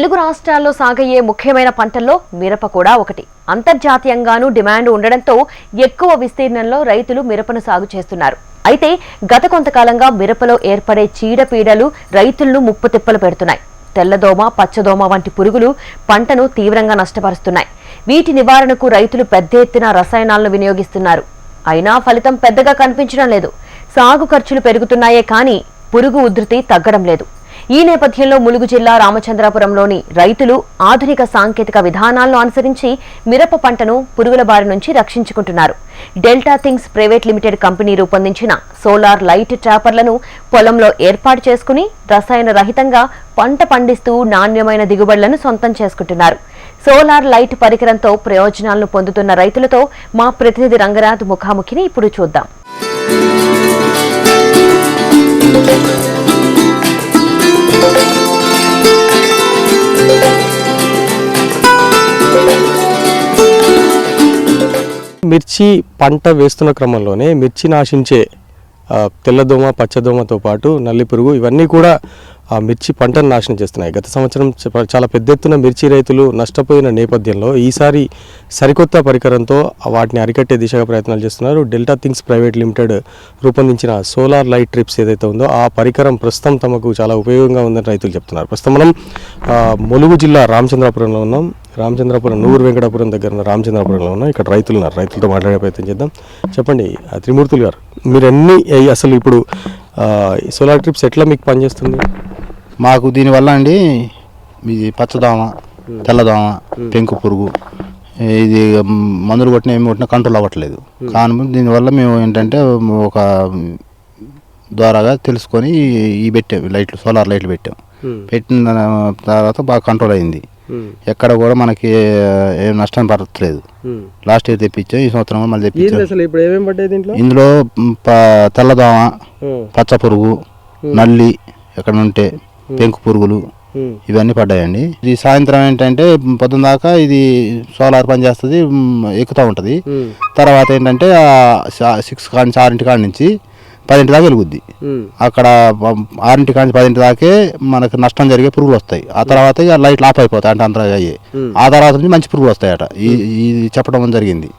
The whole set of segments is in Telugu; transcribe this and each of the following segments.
తెలుగు రాష్ట్రాల్లో సాగయ్యే ముఖ్యమైన పంటల్లో మిరప కూడా ఒకటి. అంతర్జాతీయంగానూ డిమాండ్ ఉండడంతో ఎక్కువ విస్తీర్ణంలో రైతులు మిరపను సాగు చేస్తున్నారు. అయితే గత కొంతకాలంగా మిరపలో ఏర్పడే చీడపీడలు రైతులను ముప్పు తిప్పలు పెడుతున్నాయి. తెల్లదోమ పచ్చదోమ వంటి పురుగులు పంటను తీవ్రంగా నష్టపరుస్తున్నాయి. వీటి నివారణకు రైతులు పెద్ద ఎత్తున రసాయనాలను వినియోగిస్తున్నారు. అయినా ఫలితం పెద్దగా కనిపించడం లేదు. సాగు ఖర్చులు పెరుగుతున్నాయే కానీ పురుగు ఉధృతి తగ్గడం లేదు. ఈ నేపథ్యంలో ములుగు జిల్లా రామచంద్రాపురంలోని రైతులు ఆధునిక సాంకేతిక విధానాలను అనుసరించి మిరప పంటను పురుగుల బారి నుంచి రక్షించుకుంటున్నారు. Delta things private limited company రూపొందించిన సోలార్ లైట్ ట్రాపర్లను పొలంలో ఏర్పాటు చేసుకుని రసాయన రహితంగా పంట పండిస్తూ నాణ్యమైన దిగుబడులను సొంతం చేసుకుంటున్నారు. సోలార్ లైట్ పరికరంతో ప్రయోజనాలను పొందుతున్న రైతులతో మా ప్రతినిధి రంగనాథ్ ముఖాముఖిని ఇప్పుడు చూద్దాం. మిర్చి పంట వేస్తున్న క్రమంలోనే మిర్చి నాశించే తెల్లదోమ పచ్చదోమతో పాటు నల్లి పురుగు ఇవన్నీ కూడా ఆ మిర్చి పంటను నాశనం చేస్తున్నాయి. గత సంవత్సరం చాలా పెద్ద ఎత్తున మిర్చి రైతులు నష్టపోయిన నేపథ్యంలో ఈసారి సరికొత్త పరికరంతో వాటిని అరికట్టే దిశగా ప్రయత్నాలు చేస్తున్నారు. డెల్టా థింగ్స్ ప్రైవేట్ లిమిటెడ్ రూపొందించిన సోలార్ లైట్ ట్రిప్స్ ఏదైతే ఉందో ఆ పరికరం ప్రస్తుతం తమకు చాలా ఉపయోగంగా ఉందని రైతులు చెప్తున్నారు. ప్రస్తుతం మనం ములుగు జిల్లా రామచంద్రపురంలో ఉన్నాం. రామచంద్రపురం నూరు వెంకటాపురం దగ్గర ఉన్న రామచంద్రపురంలో ఉన్నాం. ఇక్కడ రైతులు ఉన్నారు. రైతులతో మాట్లాడే ప్రయత్నం చేద్దాం. చెప్పండి త్రిమూర్తులు గారు మీరు అన్ని అసలు ఇప్పుడు ఈ సోలార్ ట్రిప్స్ ఎట్లా మీకు పనిచేస్తుంది? మాకు దీనివల్ల అండి ఇది పచ్చదోమ తెల్లదోమ పెంకు పురుగు ఇది మందులు కొట్టిన ఏమి కొట్టినా కంట్రోల్ అవ్వట్లేదు. కానీ దీనివల్ల మేము ఏంటంటే ఒక ద్వారాగా తెలుసుకొని ఈ పెట్టాం లైట్లు సోలార్ లైట్లు పెట్టాం. పెట్టిన తర్వాత బాగా కంట్రోల్ అయింది. ఎక్కడ కూడా మనకి ఏం నష్టం పడట్లేదు. లాస్ట్ ఇయర్ తెప్పించాం ఈ సంవత్సరం మళ్ళీ తెప్పించాం. ఇందులో తెల్లదోమ పచ్చ పురుగు నల్లి ఎక్కడ ఉంటే పెంకు పురుగులు ఇవన్నీ పడ్డాయండి. ఇది సాయంత్రం ఏంటంటే పొద్దున దాకా ఇది సోలార్ పని చేస్తుంది ఎక్కుతూ ఉంటుంది. తర్వాత ఏంటంటే సిక్స్ కాడి నుంచి ఆరింటి కాడి నుంచి పదింటి దాకా వెలుగుద్ది. అక్కడ ఆరింటి కాడి నుంచి పదింటి దాకే మనకు నష్టం జరిగే పురుగులు వస్తాయి. ఆ తర్వాత ఇక లైట్లు ఆఫ్ అయిపోతాయి అంటే అంతగా అయ్యి. ఆ తర్వాత నుంచి మంచి పురుగులు వస్తాయట. ఈ ఇది చెప్పడం జరిగింది.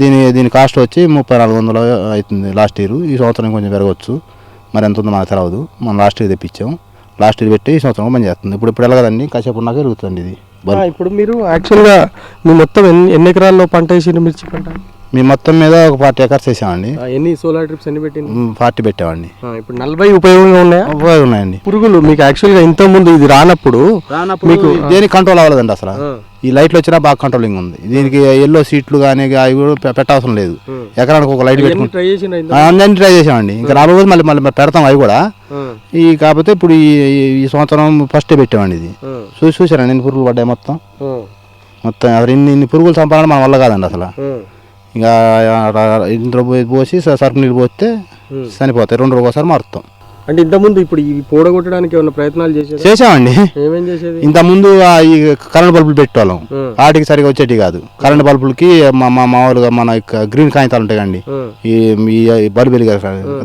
దీని దీని కాస్ట్ వచ్చి ముప్పై నాలుగు వందలు అవుతుంది లాస్ట్ ఇయర్. ఈ సంవత్సరం కొంచెం పెరగవచ్చు మరి ఎంత ఉందో మనకు తెలియదు మనం లాస్ట్ ఇయర్ తెప్పించాం. లాస్ట్ ఇయర్ పెట్టి ఈ సంవత్సరం పని చేస్తుంది. ఇప్పుడు ఇప్పుడు వెళ్ళగదండి కాసేపు ఉన్నాక పెరుగుతుంది ఇది. ఇప్పుడు మీరు యాక్చువల్గా మీ మొత్తం ఎన్ని ఎన్ని ఎకరాల్లో పంట వేసిండ్రు మిర్చి పంట? మీ మొత్తం మీద ఒక ఫార్టీ ఎకర్స్ వేసామండి. ఎన్ని సోలార్ ట్రిప్స్ ఎన్ని పెట్టింది ఫార్టీ పెట్టామండి. ఇప్పుడు నలభై ఉపయోగంగా ఉన్నాయా? ఉపయోగం ఉన్నాయండి. పురుగులు మీకు యాక్చువల్గా ఇంత ముందు ఇది రానప్పుడు మీకు దేనికి కంట్రోల్ అవ్వలేదండి అసలు. ఈ లైట్లు వచ్చినా బాగా కంట్రోలింగ్ ఉంది. దీనికి ఎల్లో సీట్లు కానీ అవి కూడా పె- పెట్టవసరం లేదు. ఎకరానికి ఒక లైట్ పెట్టుకుంటాం అన్నీ ట్రై చేసామండి. ఇంకా రోజులు మళ్ళీ మళ్ళీ పెడతాం అవి కూడా. ఈ కాకపోతే ఇప్పుడు ఈ సంవత్సరం ఫస్ట్ పెట్టామండి ఇది. చూసి చూసారండి ఎన్ని పురుగులు పడ్డాయి మొత్తం? మొత్తం అసలు ఇన్ని ఇన్ని పురుగులు చంపాలని మన వల్ల కాదండి అసలు. ఇంకా పోయి పోసి సర్ఫ్ నీళ్ళు పోస్తే చనిపోతాయి. రెండు రోజులు ఒకసారి మారుతాం. అంటే ఇంత ముందు ఇప్పుడు ఇవి పూడగొట్టడానికి ఏమైనా ప్రయత్నాలు చేశారు? చేసామండి ఏమేం చేసేది? ఇంత ముందు ఈ కరెంట్ బల్బులు పెట్టేవాళ్ళం. వాటికి సరిగా వచ్చేటి కాదు. కరెంట్ బల్బులకి మా మా మామూలుగా మన గ్రీన్ కాగితాలు ఉంటాయి కండి ఈ బల్బు వెలిగే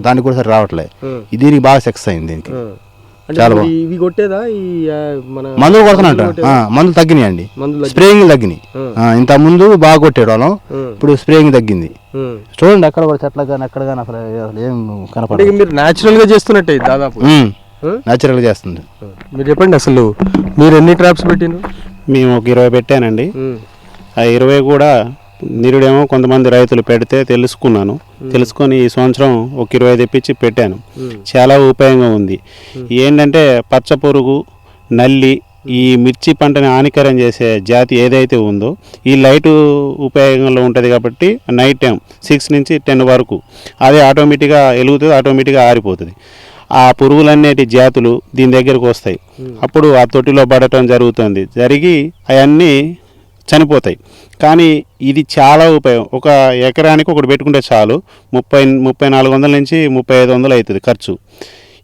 దానికి కూడా సరి రావట్లే. ఇది దీనికి బాగా సక్సెస్ అయింది దీనికి. చాలా ఇవి- ఇవి కొట్టేదా? ఈ మన మందులు కొడుతున్నట్ట. మందులు తగ్గినాయండి మందులు స్ప్రేయింగ్ తగ్గినాయి. ఆ, ఇంత ముందు బాగా కొట్టేడు వాళ్ళం ఇప్పుడు స్ప్రేయింగ్ తగ్గింది. చూడండి అక్కడ కూడా చెట్ల కానీ అక్కడ కానీ అసలు ఏం కనపడదు. మీరు న్యాచురల్గా చేస్తున్నట్టే దాదాపు. న్యాచురల్గా చేస్తుంది. మీరు చెప్పండి అసలు మీరు ఎన్ని ట్రాప్స్ పెట్టిండ్రు? మేము ఒక ఇరవై పెట్టానండి. ఆ ఇరవై కూడా నిరుడేమో కొంతమంది రైతులు పెడితే తెలుసుకున్నాను. తెలుసుకొని ఈ సంవత్సరం ఒక ఇరవై తెప్పించి పెట్టాను. చాలా ఉపయోగంగా ఉంది. ఏంటంటే పచ్చ పురుగు నల్లి ఈ మిర్చి పంటని హానికరం చేసే జాతి ఏదైతే ఉందో ఈ లైటు ఉపయోగంలో ఉంటుంది కాబట్టి నైట్ టైం సిక్స్ నుంచి టెన్ వరకు అదే ఆటోమేటిక్గా వెలుగుతుంది ఆటోమేటిక్గా ఆరిపోతుంది. ఆ పురుగులన్నేటి జాతులు దీని దగ్గరకు వస్తాయి. అప్పుడు ఆ తొట్టిలో పడటం జరుగుతుంది. జరిగి అవన్నీ చనిపోతాయి. కానీ ఇది చాలా ఉపయోగం. ఒక ఎకరానికి ఒకటి పెట్టుకుంటే చాలు. ముప్పై ముప్పై నాలుగు వందల నుంచి ముప్పై ఐదు వందలు అవుతుంది ఖర్చు.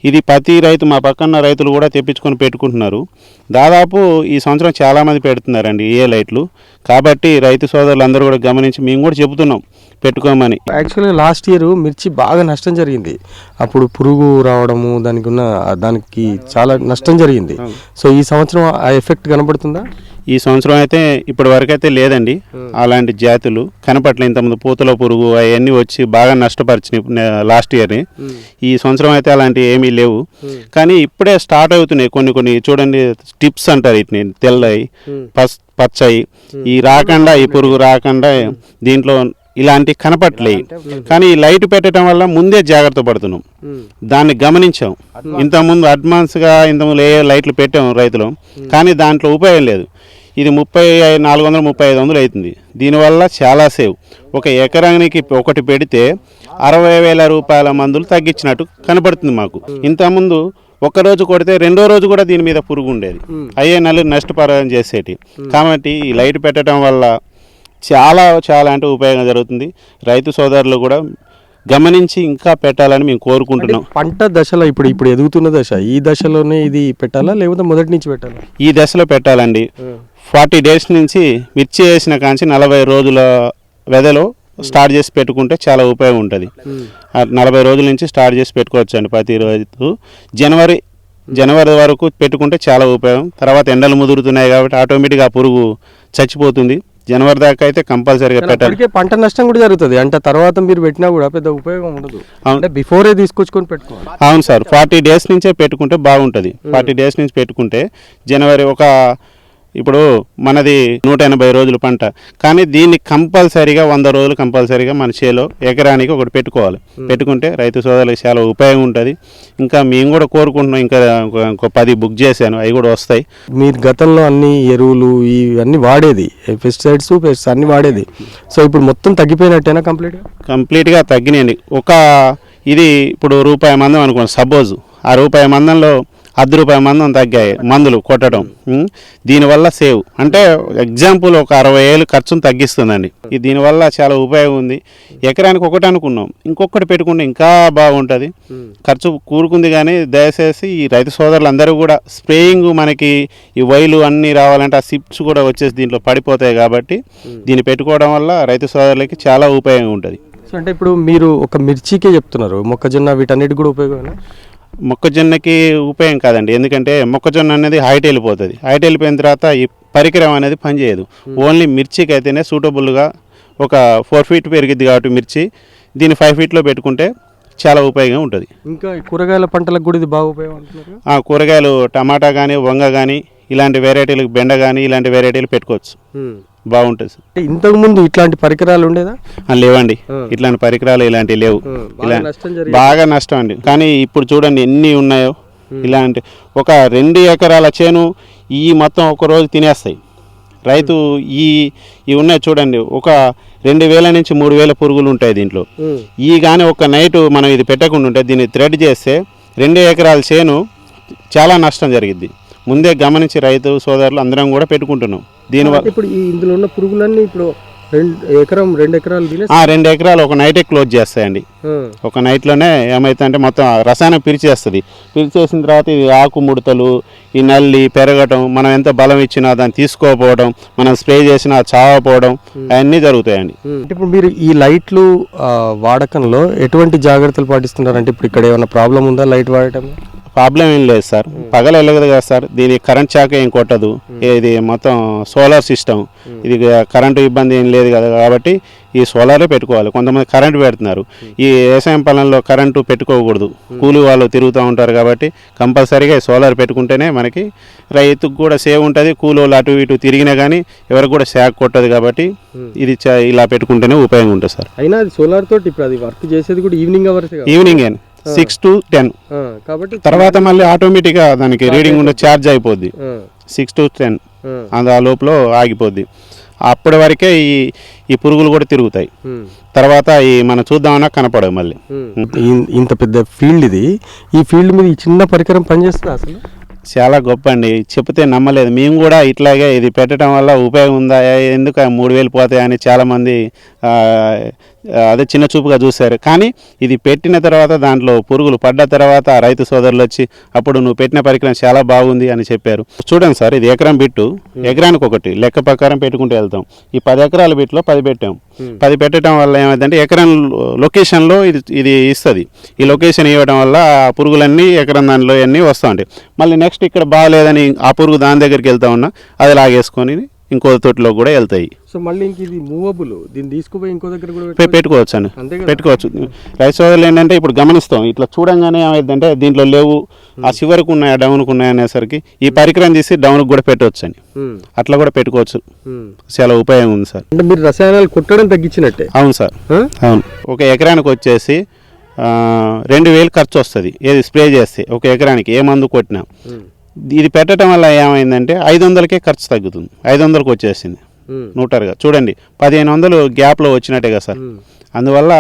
ఇది ప్రతి రైతు మా పక్కన రైతులు కూడా తెప్పించుకొని పెట్టుకుంటున్నారు. దాదాపు ఈ సంవత్సరం చాలామంది పెడుతున్నారండి ఏ లైట్లు. కాబట్టి రైతు సోదరులు అందరూ కూడా గమనించి మేము కూడా చెబుతున్నాం పెట్టుకోమని. యాక్చువల్గా లాస్ట్ ఇయర్ మిర్చి బాగా నష్టం జరిగింది. అప్పుడు పురుగు రావడము దానికి ఉన్న దానికి చాలా నష్టం జరిగింది. సో ఈ సంవత్సరం ఆ ఎఫెక్ట్ కనబడుతుందా? ఈ సంవత్సరం అయితే ఇప్పటి వరకు అయితే లేదండి. అలాంటి జాతులు కనపట్ల ఇంతకుముందు పూతల పురుగు అవన్నీ వచ్చి బాగా నష్టపరిచినాయి లాస్ట్ ఇయర్ని ఈ సంవత్సరం అయితే అలాంటివి ఏమీ లేవు. కానీ ఇప్పుడే స్టార్ట్ అవుతున్నాయి కొన్ని కొన్ని చూడండి టిప్స్ అంటారు వీటిని తెల్లయి పస్ పచ్చయి. ఈ రాకుండా ఈ పురుగు రాకుండా దీంట్లో ఇలాంటి కనపట్లేయి. కానీ ఈ లైట్ పెట్టడం వల్ల ముందే జాగ్రత్త పడుతున్నాం. దాన్ని గమనించాం. ఇంతకుముందు అడ్వాన్స్గా ఇంతకుముందు ఏ లైట్లు పెట్టాం రైతులు. కానీ దాంట్లో ఉపయోగం లేదు. ఇది ముప్పై నాలుగు వందలు ముప్పై ఐదు వందలు అవుతుంది. దీనివల్ల చాలా సేవ్. ఒక ఎకరానికి ఒకటి పెడితే అరవై వేల రూపాయల మందులు తగ్గించినట్టు కనపడుతుంది మాకు. ఇంతకుముందు ఒక రోజు కొడితే రెండో రోజు కూడా దీని మీద పురుగు ఉండేది అయ్యే నెలలు నష్టపరం చేసేటి. కాబట్టి ఈ లైట్ పెట్టడం వల్ల చాలా చాలా అంటే ఉపయోగం జరుగుతుంది. రైతు సోదరులు కూడా గమనించి ఇంకా పెట్టాలని మేము కోరుకుంటున్నాం. పంట దశలో ఇప్పుడు ఇప్పుడు ఎదుగుతున్న దశ ఈ దశలోనే ఇది పెట్టాలా లేకపోతే మొదటి నుంచి పెట్టాలా? ఈ దశలో పెట్టాలండి. ఫార్టీ డేస్ నుంచి మిర్చి వేసిన కాంచి నలభై రోజుల వ్యధలో స్టార్ట్ చేసి పెట్టుకుంటే చాలా ఉపయోగం ఉంటుంది. నలభై రోజుల నుంచి స్టార్ట్ చేసి పెట్టుకోవచ్చు అండి ప్రతి రోజు. జనవరి జనవరి వరకు పెట్టుకుంటే చాలా ఉపయోగం. తర్వాత ఎండలు ముదురుతున్నాయి కాబట్టి ఆటోమేటిక్గా ఆ పురుగు చచ్చిపోతుంది. జనవరి దాకా అయితే కంపల్సరీగా పెట్టాలి. పంట నష్టం కూడా జరుగుతుంది. అంటే తర్వాత మీరు పెట్టినా కూడా పెద్ద ఉపయోగం ఉండదు. అంటే బిఫోరే తీసుకొచ్చుకొని పెట్టుకోవాలి. అవును సార్. ఫార్టీ డేస్ నుంచే పెట్టుకుంటే బాగుంటుంది. ఫార్టీ డేస్ నుంచి పెట్టుకుంటే జనవరి ఒక ఇప్పుడు మనది నూట ఎనభై రోజుల పంట. కానీ దీన్ని కంపల్సరీగా వంద రోజులు కంపల్సరీగా మన చేలో ఎకరానికి ఒకటి పెట్టుకోవాలి. పెట్టుకుంటే రైతు సోదరులకు చాలా ఉపయోగం ఉంటుంది. ఇంకా మేము కూడా కోరుకుంటున్నాం ఇంకా ఇంకో- పది బుక్ చేశాను అవి కూడా వస్తాయి. మీరు గతంలో అన్ని ఎరువులు ఇవన్నీ వాడేది పెస్టిసైడ్స్ పెస్ట్ అన్ని వాడేది. సో ఇప్పుడు మొత్తం తగ్గిపోయినట్టేనా కంప్లీట్గా? కంప్లీట్గా తగ్గినాయండి. ఒక ఇది ఇప్పుడు రూపాయి మందం అనుకోండి సపోజ్ ఆ రూపాయి మందంలో అర్ధ రూపాయి మందం తగ్గాయి. మందులు కొట్టడం. దీనివల్ల సేవ్. అంటే ఎగ్జాంపుల్ ఒక అరవై ఏళ్ళు ఖర్చును తగ్గిస్తుందండి. ఇది దీనివల్ల చాలా ఉపయోగం ఉంది. ఎకరానికి ఒకటి అనుకున్నాం. ఇంకొకటి పెట్టుకుంటే ఇంకా బాగుంటుంది. ఖర్చు కూరుకుంది కానీ దయచేసి ఈ రైతు సోదరులందరూ కూడా స్ప్రేయింగ్ మనకి ఈ వైలు అన్నీ రావాలంటే ఆ సిప్స్ కూడా వచ్చేసి దీంట్లో పడిపోతాయి కాబట్టి దీన్ని పెట్టుకోవడం వల్ల రైతు సోదరులకి చాలా ఉపయోగం ఉంటుంది. సో అంటే ఇప్పుడు మీరు ఒక మిర్చికే చెప్తున్నారు. మొక్కజొన్న వీటన్నిటి కూడా ఉపయోగం మొక్కజొన్నకి ఉపయోగం కాదండి. ఎందుకంటే మొక్కజొన్న అనేది హైట్ వెళ్ళిపోతుంది. హైట్ వెళ్ళిపోయిన తర్వాత ఈ పరికరం అనేది పనిచేయదు. ఓన్లీ మిర్చికి అయితేనే సూటబుల్గా ఒక ఫోర్ ఫీట్ పెరిగిద్ది కాబట్టి మిర్చి. దీన్ని ఫైవ్ ఫీట్లో పెట్టుకుంటే చాలా ఉపయోగం ఉంటుంది. ఇంకా కూరగాయల పంటలకు కూడా ఇది బాగా ఉపయోగం కూరగాయలు టమాటా కానీ వంగ కానీ ఇలాంటి వెరైటీలకు బెండ కానీ ఇలాంటి వెరైటీలు పెట్టుకోవచ్చు. బాగుంటుంది సార్. ఇంతకు ముందు ఇట్లాంటి పరికరాలు ఉండేదా? లేవండి. ఇట్లాంటి పరికరాలు ఇలాంటివి లేవు. బాగా ఇలా నష్టం జరిగింది. బాగా నష్టం అండి. కానీ ఇప్పుడు చూడండి ఎన్ని ఉన్నాయో. ఇలాంటి ఒక రెండు ఎకరాల చేను ఈ మొత్తం ఒక రోజు తినేస్తాయి. రైతు ఈ ఇవి ఉన్నాయి చూడండి. ఒక రెండు వేల నుంచి మూడు వేల పురుగులు ఉంటాయి దీంట్లో. ఈ కానీ ఒక నైట్ మనం ఇది పెట్టకుండా ఉంటే దీన్ని థ్రెడ్ చేస్తే రెండు ఎకరాల చేను చాలా నష్టం జరిగిద్ది. ముందే గమనించి రైతు సోదరులు అందరం కూడా పెట్టుకుంటున్నాం. దీనివల్ల ఇప్పుడు ఈ ఇందులో ఉన్న పురుగులన్నీ ఇప్పుడు రెండు ఎకరం రెండు ఎకరాలు రెండు ఎకరాలు ఒక నైటే క్లోజ్ చేస్తాయండి. ఒక నైట్లోనే ఏమైతుందంటే మొత్తం ఆ రసాయనం పిరిచేస్తుంది. పిరిచేసిన తర్వాత ఇది ఆకు ముడతలు ఈ నల్లి పెరగటం మనం ఎంత బలం ఇచ్చినా దాన్ని తీసుకోకపోవడం మనం స్ప్రే చేసినా చావపోవడం అవన్నీ జరుగుతాయండి. అంటే ఇప్పుడు మీరు ఈ లైట్లు వాడకంలో ఎటువంటి జాగ్రత్తలు పాటిస్తున్నారు అంటే ఇప్పుడు ఇక్కడ ఏమైనా ప్రాబ్లం ఉందా లైట్ వాడటం ప్రాబ్లం ఏం లేదు సార్. పగల వెళ్ళదు కదా సార్. దీని కరెంట్ షాక్ ఏం కొట్టదు. ఇది మొత్తం సోలార్ సిస్టమ్. ఇది కరెంటు ఇబ్బంది ఏం లేదు కదా కాబట్టి ఈ సోలారే పెట్టుకోవాలి. కొంతమంది కరెంటు పెడుతున్నారు. ఈ వ్యవసాయం పొలంలో కరెంటు పెట్టుకోకూడదు. కూలి వాళ్ళు తిరుగుతూ ఉంటారు కాబట్టి కంపల్సరీగా సోలార్ పెట్టుకుంటేనే మనకి రైతుకు కూడా సేవ్ ఉంటుంది. కూలి వాళ్ళు అటు ఇటు తిరిగినా కానీ ఎవరికి కూడా షాక్ కొట్టదు కాబట్టి ఇది చ- ఇలా పెట్టుకుంటేనే ఉపయోగం ఉంటుంది సార్. అయినా సోలార్ తోటి ఇప్పుడు అది వర్క్ చేసేది కూడా evening hours evening six to ten. కాబట్టి తర్వాత మళ్ళీ ఆటోమేటిక్గా దానికి రీడింగ్ ఉండే ఛార్జ్ అయిపోద్ది. Six to ten. ఆ, అది ఆ లోపల ఆగిపోద్ది. అప్పటి వరకే ఈ ఈ పురుగులు కూడా తిరుగుతాయి. తర్వాత ఈ మనం చూద్దామన్నా కనపడవు మళ్ళీ. ఇంత పెద్ద ఫీల్డ్ ఇది. ఈ ఫీల్డ్ మీద ఈ చిన్న పరికరం పనిచేస్తుందా అసలు? చాలా గొప్ప అండి. చెప్తే నమ్మలేదు. మేము కూడా ఇట్లాగే ఇది పెట్టడం వల్ల ఉపయోగం ఉందా? ఎందుకు మూడు వేలు పోతాయి అని చాలామంది అదే చిన్న చూపుగా చూశారు. కానీ ఇది పెట్టిన తర్వాత దాంట్లో పురుగులు పడ్డ తర్వాత రైతు సోదరులు వచ్చి అప్పుడు నువ్వు పెట్టిన పరికరం చాలా బాగుంది అని చెప్పారు. చూడండి సార్ ఇది ఎకరం బిట్టు. ఎకరానికి ఒకటి. లెక్క ప్రకారం పెట్టుకుంటూ వెళ్తాం. ఈ పది ఎకరాల బిట్లో పది పెట్టాం. పది పెట్టడం వల్ల ఏమైందంటే ఎకరం లొకేషన్లో ఇది ఇది ఇస్తుంది. ఈ లొకేషన్ ఇవ్వడం వల్ల ఆ పురుగులన్నీ ఎకరం దానిలో అన్నీ వస్తూ ఉంటాయి మళ్ళీ నెక్స్ట్ ఇక్కడ బాగాలేదని ఆ పురుగు దాని దగ్గరికి వెళ్తా ఉన్నా అది లాగేసుకొని ఇంకో తొట్టిలో కూడా వెళ్తాయి. సో మళ్ళీ ఇంక ఇది మూవబుల్ దీన్ని తీసుకుపోయి ఇంకో దగ్గర కూడా పెట్టుకోవచ్చు? అండి? పెట్టుకోవచ్చు. రైతు సోదరులు ఏంటంటే ఇప్పుడు గమనిస్తాం ఇట్లా చూడంగానే ఏమైందంటే దీంట్లో లేవు. ఆ చివరికి ఉన్నాయా డౌన్కి ఉన్నాయా అనేసరికి ఈ పరికరం తీసి డౌన్కి కూడా పెట్టవచ్చు అని. ఉమ్, అట్లా కూడా పెట్టుకోవచ్చు. చాలా ఉపయోగం ఉంది సార్. అంటే మీరు రసాయనాలు కొట్టడం తగ్గించినట్టే? అవును సార్? అవును. ఒక ఎకరానికి వచ్చేసి రెండు వేలు ఖర్చు వస్తుంది. ఏది స్ప్రే చేస్తే ఒక ఎకరానికి ఏ మందు కొట్టినా. ఇది పెట్టడం వల్ల ఏమైందంటే ఐదు వందలకే ఖర్చు తగ్గుతుంది. ఐదు వందలకు వచ్చేసింది నూటరుగా. చూడండి పదిహేను వందలు గ్యాప్లో వచ్చినట్టే కదా సార్. అందువల్ల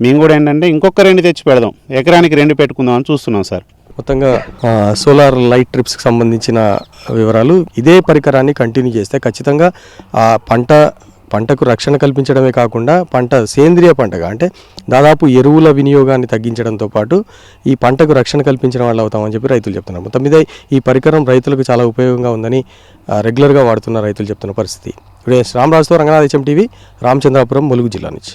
మేము కూడా ఏంటంటే ఇంకొక రెండు తెచ్చి పెడదాం. ఎకరానికి రెండు పెట్టుకుందాం అని చూస్తున్నాం సార్. మొత్తంగా సోలార్ లైట్ ట్రిప్స్కి సంబంధించిన వివరాలు ఇదే పరికరాన్ని కంటిన్యూ చేస్తే ఖచ్చితంగా ఆ పంట పంటకు రక్షణ కల్పించడమే కాకుండా పంట సేంద్రియ పంటగా అంటే దాదాపు ఎరువుల వినియోగాన్ని తగ్గించడంతో పాటు ఈ పంటకు రక్షణ కల్పించడం వల్ల అవుతామని చెప్పి రైతులు చెప్తున్నారు. మొత్తం మీద ఈ పరికరం రైతులకు చాలా ఉపయోగంగా ఉందని రెగ్యులర్గా వాడుతున్న రైతులు చెప్తున్న పరిస్థితి. ఇప్పుడు రామరాజుతో రంగనాథ్ హెచ్ఎం టీవీ రామచంద్రాపురం ములుగు జిల్లా నుంచి.